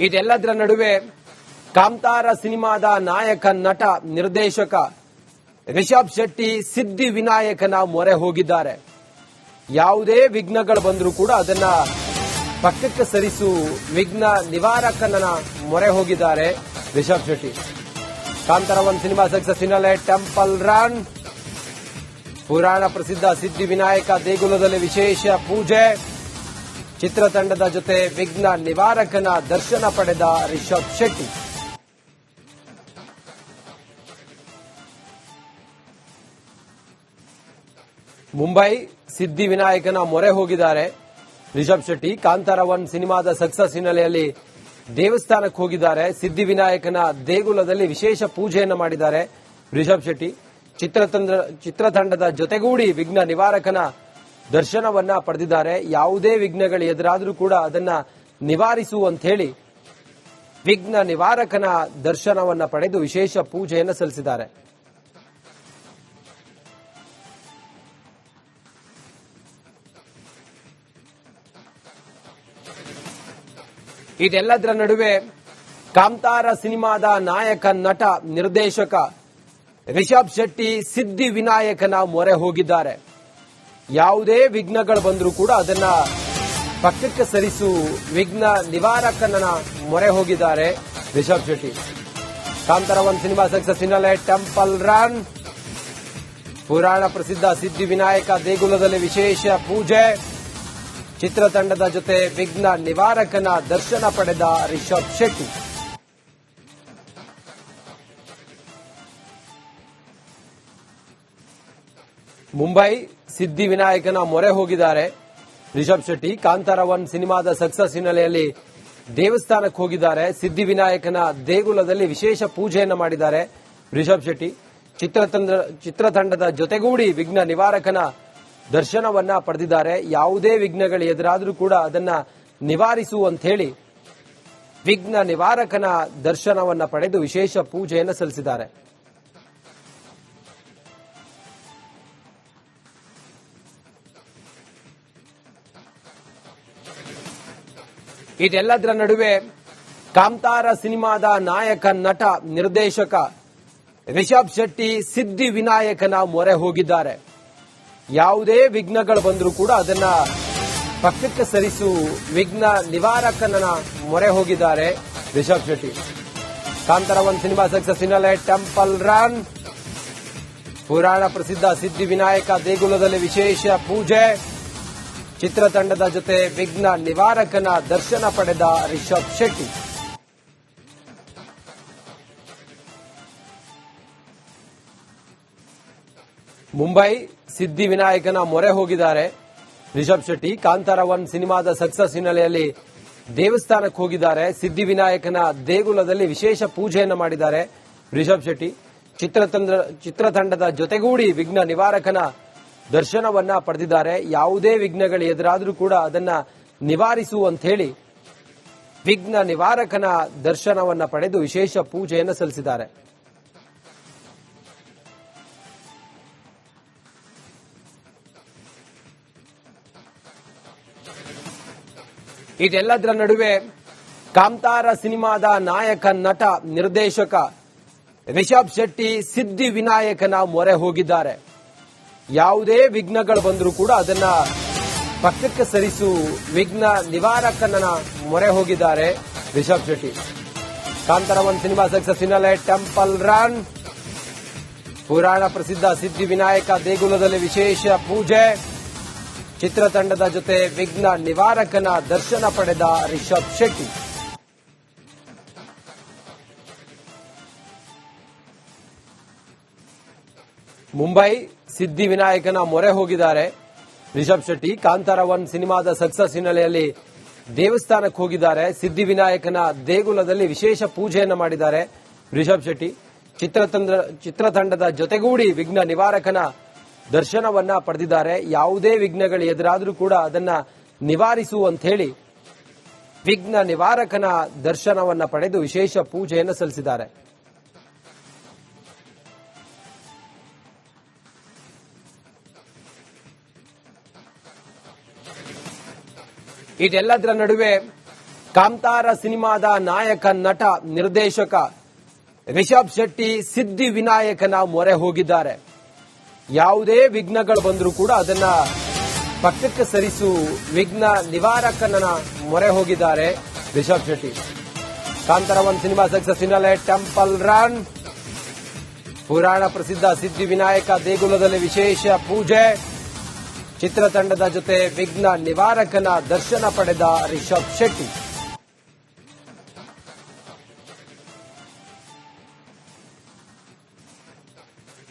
ಇದೆಲ್ಲದರ ನಡುವೆ ಕಾಂತಾರ ಸಿನಿಮಾದ ನಾಯಕ, ನಟ, ನಿರ್ದೇಶಕ ರಿಷಬ್ ಶೆಟ್ಟಿ, ಸಿದ್ಧಿ ವಿನಾಯಕನ ಮೊರೆ ಹೋಗಿದ್ದಾರೆ. ಯಾವುದೇ ವಿಘ್ನಗಳು ಬಂದರೂ ಕೂಡ ಅದನ್ನ ಪಕ್ಕಕ್ಕೆ ಸರಿಸು ವಿಘ್ನ ನಿವಾರಕನ ಮೊರೆ ಹೋಗಿದ್ದಾರೆ ರಿಷಬ್ ಶೆಟ್ಟಿ. ಕಾಂತಾರ ಒಂದು ಸಿನಿಮಾ ಸಕ್ಸಸ್ ಹಿನ್ನೆಲೆ, ಟೆಂಪಲ್ ರನ್. ಪುರಾಣ ಪ್ರಸಿದ್ಧ ಸಿದ್ಧಿ ವಿನಾಯಕ ದೇಗುಲದಲ್ಲಿ ವಿಶೇಷ ಪೂಜೆ. ಚಿತ್ರತಂಡದ ಜೊತೆ ವಿಘ್ನ ನಿವಾರಕನ ದರ್ಶನ ಪಡೆದ ರಿಷಬ್ ಶೆಟ್ಟಿ. ಮುಂಬೈ ಸಿದ್ದಿ ವಿನಾಯಕನ ಮೊರೆ ಹೋಗಿದ್ದಾರೆ. ರಿಷಬ್ ಶೆಟ್ಟಿ ಕಾಂತಾರ ಒನ್ ಸಿನಿಮಾದ ಸಕ್ಸಸ್ ಹಿನ್ನೆಲೆಯಲ್ಲಿ ದೇವಸ್ಥಾನಕ್ಕೆ ಹೋಗಿದ್ದಾರೆ. ಸಿದ್ದಿ ವಿನಾಯಕನ ದೇಗುಲದಲ್ಲಿ ವಿಶೇಷ ಪೂಜೆಯನ್ನು ಮಾಡಿದ್ದಾರೆ ರಿಷಬ್ ಶೆಟ್ಟಿ. ಚಿತ್ರತಂಡ ಚಿತ್ರತಂಡದ ಜೊತೆಗೂಡಿ ವಿಘ್ನ ನಿವಾರಕನ ದರ್ಶನವನ್ನ ಪಡೆದಿದ್ದಾರೆ. ಯಾವುದೇ ವಿಘ್ನಗಳು ಎದುರಾದರೂ ಕೂಡ ಅದನ್ನ ನಿವಾರಿಸು ಅಂತ ಹೇಳಿ ವಿಘ್ನ ನಿವಾರಕನ ದರ್ಶನವನ್ನ ಪಡೆದು ವಿಶೇಷ ಪೂಜೆಯನ್ನು ಸಲ್ಲಿಸಿದ್ದಾರೆ. ಇದೆಲ್ಲದರ ನಡುವೆ ಕಾಂತಾರ ಸಿನಿಮಾದ ನಾಯಕ, ನಟ, ನಿರ್ದೇಶಕ ರಿಷಬ್ ಶೆಟ್ಟಿ, ಸಿದ್ಧಿ ವಿನಾಯಕನ ಮೊರೆ ಹೋಗಿದ್ದಾರೆ. ಯಾವುದೇ ವಿಘ್ನಗಳು ಬಂದರೂ ಕೂಡ ಅದನ್ನ ಪಕ್ಕಕ್ಕೆ ಸರಿಸು ವಿಘ್ನ ನಿವಾರಕನ ಮೊರೆ ಹೋಗಿದ್ದಾರೆ ರಿಷಬ್ ಶೆಟ್ಟಿ. ಕಾಂತರ ಒಂದು ಸಿನಿಮಾ ಸಕ್ಸಸ್ ಹಿನ್ನೆಲೆ, ಟೆಂಪಲ್ ರನ್. ಪುರಾಣ ಪ್ರಸಿದ್ಧ ಸಿದ್ಧಿ ವಿನಾಯಕ ದೇಗುಲದಲ್ಲಿ ವಿಶೇಷ ಪೂಜೆ. ಚಿತ್ರತಂಡದ ಜೊತೆ ವಿಘ್ನ ನಿವಾರಕನ ದರ್ಶನ ಪಡೆದ ರಿಷಬ್ ಶೆಟ್ಟಿ. ಮುಂಬೈ ಸಿದ್ದಿ ವಿನಾಯಕನ ಮೊರೆ ಹೋಗಿದ್ದಾರೆ. ರಿಷಬ್ ಶೆಟ್ಟಿ, ಕಾಂತಾರ ಒನ್ ಸಿನಿಮಾದ ಸಕ್ಸಸ್ ಹಿನ್ನೆಲೆಯಲ್ಲಿ ದೇವಸ್ಥಾನಕ್ಕೆ ಹೋಗಿದ್ದಾರೆ. ಸಿದ್ದಿ ವಿನಾಯಕನ ದೇಗುಲದಲ್ಲಿ ವಿಶೇಷ ಪೂಜೆಯನ್ನು ಮಾಡಿದ್ದಾರೆ ರಿಷಬ್ ಶೆಟ್ಟಿ. ಚಿತ್ರತಂಡ, ಚಿತ್ರತಂಡದ ಜೊತೆಗೂಡಿ ವಿಘ್ನ ನಿವಾರಕನ ದರ್ಶನವನ್ನ ಪಡೆದಿದ್ದಾರೆ. ಯಾವುದೇ ವಿಘ್ನಗಳು ಎದುರಾದರೂ ಕೂಡ ಅದನ್ನ ನಿವಾರಿಸು ಅಂತ ಹೇಳಿ ವಿಘ್ನ ನಿವಾರಕನ ದರ್ಶನವನ್ನ ಪಡೆದು ವಿಶೇಷ ಪೂಜೆಯನ್ನು ಸಲ್ಲಿಸಿದ್ದಾರೆ. ಇದೆಲ್ಲದರ ನಡುವೆ ಕಾಂತಾರ ಸಿನಿಮಾದ ನಾಯಕ, ನಟ, ನಿರ್ದೇಶಕ ರಿಷಬ್ ಶೆಟ್ಟಿ, ಸಿದ್ಧಿ ವಿನಾಯಕನ ಮೊರೆ ಹೋಗಿದ್ದಾರೆ. ಯಾವುದೇ ವಿಘ್ನಗಳು ಬಂದರೂ ಕೂಡ ಅದನ್ನ ಪಕ್ಕಕ್ಕೆ ಸರಿಸು ವಿಘ್ನ ನಿವಾರಕನ ಮೊರೆ ಹೋಗಿದ್ದಾರೆ ರಿಷಬ್ ಶೆಟ್ಟಿ. ಕಾಂತಾರ ಒಂದು ಸಿನಿಮಾ ಸಕ್ಸಸ್ ಹಿನ್ನೆಲೆ, ಟೆಂಪಲ್ ರನ್. ಪುರಾಣ ಪ್ರಸಿದ್ಧ ಸಿದ್ಧಿ ವಿನಾಯಕ ದೇಗುಲದಲ್ಲಿ ವಿಶೇಷ ಪೂಜೆ. ಚಿತ್ರತಂಡದ ಜೊತೆ ವಿಘ್ನ ನಿವಾರಕನ ದರ್ಶನ ಪಡೆದ ರಿಷಬ್ ಶೆಟ್ಟಿ. ಮುಂಬೈ ಸಿದ್ದಿ ವಿನಾಯಕನ ಮೊರೆ ಹೋಗಿದ್ದಾರೆ. ರಿಷಬ್ ಶೆಟ್ಟಿ ಕಾಂತಾರ ಒನ್ ಸಿನಿಮಾದ ಸಕ್ಸಸ್ ಹಿನ್ನೆಲೆಯಲ್ಲಿ ದೇವಸ್ಥಾನಕ್ಕೆ ಹೋಗಿದ್ದಾರೆ. ಸಿದ್ದಿ ವಿನಾಯಕನ ದೇಗುಲದಲ್ಲಿ ವಿಶೇಷ ಪೂಜೆಯನ್ನು ಮಾಡಿದ್ದಾರೆ ರಿಷಬ್ ಶೆಟ್ಟಿ. ಚಿತ್ರತಂಡ ಚಿತ್ರತಂಡದ ಜೊತೆಗೂಡಿ ವಿಘ್ನ ನಿವಾರಕನ ದರ್ಶನವನ್ನ ಪಡೆದಿದ್ದಾರೆ. ಯಾವುದೇ ವಿಘ್ನಗಳು ಎದುರಾದರೂ ಕೂಡ ಅದನ್ನ ನಿವಾರಿಸು ಅಂತ ಹೇಳಿ ವಿಘ್ನ ನಿವಾರಕನ ದರ್ಶನವನ್ನ ಪಡೆದು ವಿಶೇಷ ಪೂಜೆಯನ್ನು ಸಲ್ಲಿಸಿದ್ದಾರೆ. ಇದೆಲ್ಲದರ ನಡುವೆ ಕಾಂತಾರ ಸಿನಿಮಾದ ನಾಯಕ, ನಟ, ನಿರ್ದೇಶಕ ರಿಷಬ್ ಶೆಟ್ಟಿ, ಸಿದ್ಧಿ ವಿನಾಯಕನ ಮೊರೆ ಹೋಗಿದ್ದಾರೆ. ಯಾವುದೇ ವಿಘ್ನಗಳು ಬಂದರೂ ಕೂಡ ಅದನ್ನ ಪಕ್ಕಕ್ಕೆ ಸರಿಸು ವಿಘ್ನ ನಿವಾರಕನ ಮೊರೆ ಹೋಗಿದ್ದಾರೆ ರಿಷಬ್ ಶೆಟ್ಟಿ. ಕಾಂತರ ಒಂದು ಸಿನಿಮಾ ಸಕ್ಸಸ್ ಹಿನ್ನೆಲೆ ಟೆಂಪಲ್ ರನ್. ಪುರಾಣ ಪ್ರಸಿದ್ಧ ಸಿದ್ಧಿ ವಿನಾಯಕ ದೇಗುಲದಲ್ಲಿ ವಿಶೇಷ ಪೂಜೆ. ಚಿತ್ರತಂಡದ ಜೊತೆ ವಿಘ್ನ ನಿವಾರಕನ ದರ್ಶನ ಪಡೆದ ರಿಷಬ್ ಶೆಟ್ಟಿ. ಮುಂಬೈ ಸಿದ್ದಿ ವಿನಾಯಕನ ಮೊರೆ ಹೋಗಿದ್ದಾರೆ. ರಿಷಬ್ ಶೆಟ್ಟಿ, ಕಾಂತಾರ ಒನ್ ಸಿನಿಮಾದ ಸಕ್ಸಸ್ ಹಿನ್ನೆಲೆಯಲ್ಲಿ ದೇವಸ್ಥಾನಕ್ಕೆ ಹೋಗಿದ್ದಾರೆ. ಸಿದ್ದಿ ವಿನಾಯಕನ ದೇಗುಲದಲ್ಲಿ ವಿಶೇಷ ಪೂಜೆಯನ್ನು ಮಾಡಿದ್ದಾರೆ ರಿಷಬ್ ಶೆಟ್ಟಿ. ಚಿತ್ರತಂಡ ಚಿತ್ರತಂಡದ ಜೊತೆಗೂಡಿ ವಿಘ್ನ ನಿವಾರಕನ ದರ್ಶನವನ್ನ ಪಡೆದಿದ್ದಾರೆ. ಯಾವುದೇ ವಿಘ್ನಗಳು ಎದುರಾದರೂ ಕೂಡ ಅದನ್ನ ನಿವಾರಿಸು ಅಂತ ಹೇಳಿ ವಿಘ್ನ ನಿವಾರಕನ ದರ್ಶನವನ್ನ ಪಡೆದು ವಿಶೇಷ ಪೂಜೆಯನ್ನು ಸಲ್ಲಿಸಿದ್ದಾರೆ. ಇದೆಲ್ಲದರ ನಡುವೆ ಕಾಂತಾರ ಸಿನಿಮಾದ ನಾಯಕ, ನಟ, ನಿರ್ದೇಶಕ ರಿಷಬ್ ಶೆಟ್ಟಿ, ಸಿದ್ಧಿ ವಿನಾಯಕನ ಮೊರೆ ಹೋಗಿದ್ದಾರೆ. ಯಾವುದೇ ವಿಘ್ನಗಳು ಬಂದರೂ ಕೂಡ ಅದನ್ನ ಪಕ್ಕಕ್ಕೆ ಸರಿಸು ವಿಘ್ನ ನಿವಾರಕನ ಮೊರೆ ಹೋಗಿದ್ದಾರೆ ರಿಷಬ್ ಶೆಟ್ಟಿ. ಕಾಂತಾರ ಒಂದು ಸಿನಿಮಾ ಸಕ್ಸಸ್ ಹಿನ್ನೆಲೆ ಟೆಂಪಲ್ ರನ್. ಪುರಾಣ ಪ್ರಸಿದ್ಧ ಸಿದ್ಧಿ ವಿನಾಯಕ ದೇಗುಲದಲ್ಲಿ ವಿಶೇಷ ಪೂಜೆ. ಚಿತ್ರತಂಡದ ಜೊತೆ ವಿಘ್ನ ನಿವಾರಕನ ದರ್ಶನ ಪಡೆದ ರಿಷಬ್ ಶೆಟ್ಟಿ.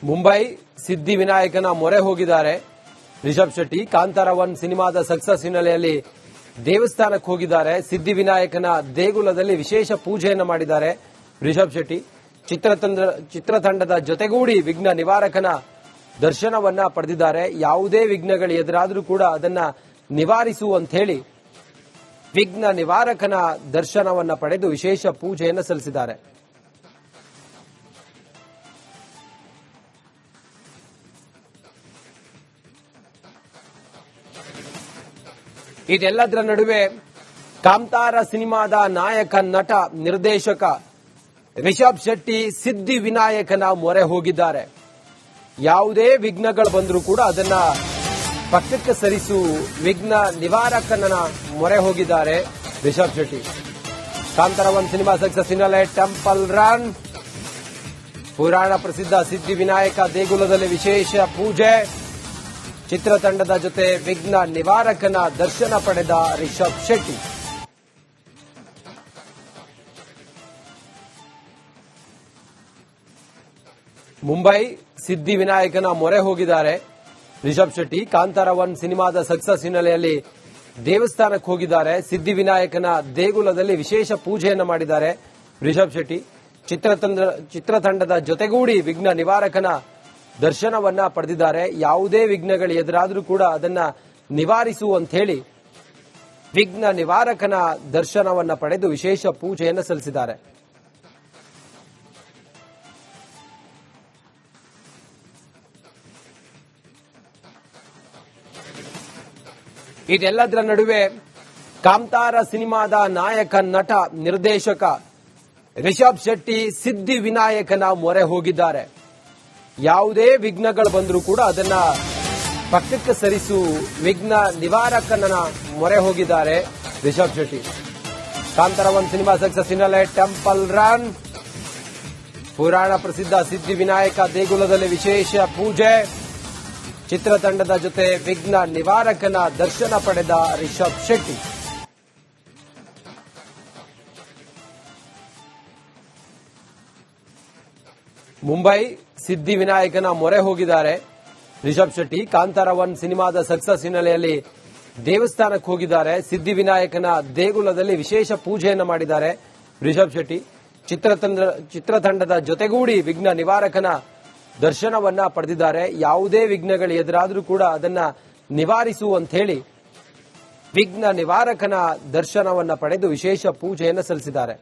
ಮುಂಬೈ ಸಿದ್ದಿ ವಿನಾಯಕನ ಮೊರೆ ಹೋಗಿದ್ದಾರೆ. ರಿಷಬ್ ಶೆಟ್ಟಿ ಕಾಂತಾರ ಒನ್ ಸಿನಿಮಾದ ಸಕ್ಸಸ್ ಹಿನ್ನೆಲೆಯಲ್ಲಿ ದೇವಸ್ಥಾನಕ್ಕೆ ಹೋಗಿದ್ದಾರೆ. ಸಿದ್ದಿ ವಿನಾಯಕನ ದೇಗುಲದಲ್ಲಿ ವಿಶೇಷ ಪೂಜೆಯನ್ನು ಮಾಡಿದ್ದಾರೆ ರಿಷಬ್ ಶೆಟ್ಟಿ. ಚಿತ್ರತಂಡ ಚಿತ್ರತಂಡದ ಜೊತೆಗೂಡಿ ವಿಘ್ನ ನಿವಾರಕನ ದರ್ಶನವನ್ನ ಪಡೆದಿದ್ದಾರೆ. ಯಾವುದೇ ವಿಘ್ನಗಳು ಎದುರಾದರೂ ಕೂಡ ಅದನ್ನ ನಿವಾರಿಸು ಅಂತ ಹೇಳಿ ವಿಘ್ನ ನಿವಾರಕನ ದರ್ಶನವನ್ನ ಪಡೆದು ವಿಶೇಷ ಪೂಜೆಯನ್ನು ಸಲ್ಲಿಸಿದ್ದಾರೆ. ಇದೆಲ್ಲದರ ನಡುವೆ ಕಾಂತಾರ ಸಿನಿಮಾದ ನಾಯಕ, ನಟ, ನಿರ್ದೇಶಕ ರಿಷಬ್ ಶೆಟ್ಟಿ, ಸಿದ್ಧಿ ವಿನಾಯಕನ ಮೊರೆ ಹೋಗಿದ್ದಾರೆ. ಯಾವುದೇ ವಿಘ್ನಗಳು ಬಂದರೂ ಕೂಡ ಅದನ್ನ ಪಕ್ಕಕ್ಕೆ ಸರಿಸು ವಿಘ್ನ ನಿವಾರಕನ ಮೊರೆ ಹೋಗಿದ್ದಾರೆ ರಿಷಬ್ ಶೆಟ್ಟಿ. ಕಾಂತರ ಒಂದು ಸಿನಿಮಾ ಸಕ್ಸಸ್ ಹಿನ್ನೆಲೆ, ಟೆಂಪಲ್ ರನ್. ಪುರಾಣ ಪ್ರಸಿದ್ಧ ಸಿದ್ಧಿ ವಿನಾಯಕ ದೇಗುಲದಲ್ಲಿ ವಿಶೇಷ ಪೂಜೆ. ಚಿತ್ರತಂಡದ ಜೊತೆ ವಿಘ್ನ ನಿವಾರಕನ ದರ್ಶನ ಪಡೆದ ರಿಷಬ್ ಶೆಟ್ಟಿ. ಮುಂಬೈ ಸಿದ್ದಿ ವಿನಾಯಕನ ಮೊರೆ ಹೋಗಿದ್ದಾರೆ. ರಿಷಬ್ ಶೆಟ್ಟಿ, ಕಾಂತಾರ ಒನ್ ಸಿನಿಮಾದ ಸಕ್ಸಸ್ ಹಿನ್ನೆಲೆಯಲ್ಲಿ ದೇವಸ್ಥಾನಕ್ಕೆ ಹೋಗಿದ್ದಾರೆ. ಸಿದ್ದಿ ವಿನಾಯಕನ ದೇಗುಲದಲ್ಲಿ ವಿಶೇಷ ಪೂಜೆಯನ್ನು ಮಾಡಿದ್ದಾರೆ ರಿಷಬ್ ಶೆಟ್ಟಿ. ಚಿತ್ರತಂಡ, ಚಿತ್ರತಂಡದ ಜೊತೆಗೂಡಿ ವಿಘ್ನ ನಿವಾರಕನ ದರ್ಶನವನ್ನ ಪಡೆದಿದ್ದಾರೆ. ಯಾವುದೇ ವಿಘ್ನಗಳು ಎದುರಾದರೂ ಕೂಡ ಅದನ್ನ ನಿವಾರಿಸು ಅಂತ ಹೇಳಿ ವಿಘ್ನ ನಿವಾರಕನ ದರ್ಶನವನ್ನ ಪಡೆದು ವಿಶೇಷ ಪೂಜೆಯನ್ನು ಸಲ್ಲಿಸಿದ್ದಾರೆ. ಇದೆಲ್ಲದರ ನಡುವೆ ಕಾಂತಾರ ಸಿನಿಮಾದ ನಾಯಕ, ನಟ, ನಿರ್ದೇಶಕ ರಿಷಬ್ ಶೆಟ್ಟಿ, ಸಿದ್ಧಿ ವಿನಾಯಕನ ಮೊರೆ ಹೋಗಿದ್ದಾರೆ. ಯಾವುದೇ ವಿಘ್ನಗಳು ಬಂದರೂ ಕೂಡ ಅದನ್ನ ಪಕ್ಕಕ್ಕೆ ಸರಿಸು ವಿಘ್ನ ನಿವಾರಕನ ಮೊರೆ ಹೋಗಿದ್ದಾರೆ ರಿಷಬ್ ಶೆಟ್ಟಿ. ಕಾಂತಾರ ಒಂದು ಸಿನಿಮಾ ಸಕ್ಸಸ್ ಹಿನ್ನೆಲೆ, ಟೆಂಪಲ್ ರನ್. ಪುರಾಣ ಪ್ರಸಿದ್ಧ ಸಿದ್ಧಿ ವಿನಾಯಕ ದೇಗುಲದಲ್ಲಿ ವಿಶೇಷ ಪೂಜೆ. ಚಿತ್ರತಂಡದ ಜೊತೆ ವಿಘ್ನ ನಿವಾರಕನ ದರ್ಶನ ಪಡೆದ ರಿಷಬ್ ಶೆಟ್ಟಿ. ಮುಂಬೈ ಸಿದ್ಧಿ ವಿನಾಯಕನ ಮೊರೆ ಹೋಗಿದ್ದಾರೆ. ರಿಷಬ್ ಶೆಟ್ಟಿ ಕಾಂತಾರ ಒನ್ ಸಿನಿಮಾದ ಸಕ್ಸಸ್ ಹಿನ್ನೆಲೆಯಲ್ಲಿ ದೇವಸ್ಥಾನಕ್ಕೆ ಹೋಗಿದ್ದಾರೆ. ಸಿದ್ಧಿ ವಿನಾಯಕನ ದೇಗುಲದಲ್ಲಿ ವಿಶೇಷ ಪೂಜೆಯನ್ನು ಮಾಡಿದ್ದಾರೆ ರಿಷಬ್ ಶೆಟ್ಟಿ. ಚಿತ್ರತಂಡ ಚಿತ್ರತಂಡದ ಜೊತೆಗೂಡಿ ವಿಘ್ನ ನಿವಾರಕನ ದರ್ಶನವನ್ನ ಪಡೆದಿದ್ದಾರೆ. ಯಾವುದೇ ವಿಘ್ನಗಳು ಎದುರಾದರೂ ಕೂಡ ಅದನ್ನ ನಿವಾರಿಸು ಅಂತ ಹೇಳಿ ವಿಘ್ನ ನಿವಾರಕನ ದರ್ಶನವನ್ನ ಪಡೆದು ವಿಶೇಷ ಪೂಜೆಯನ್ನು ಸಲ್ಲಿಸಿದ್ದಾರೆ.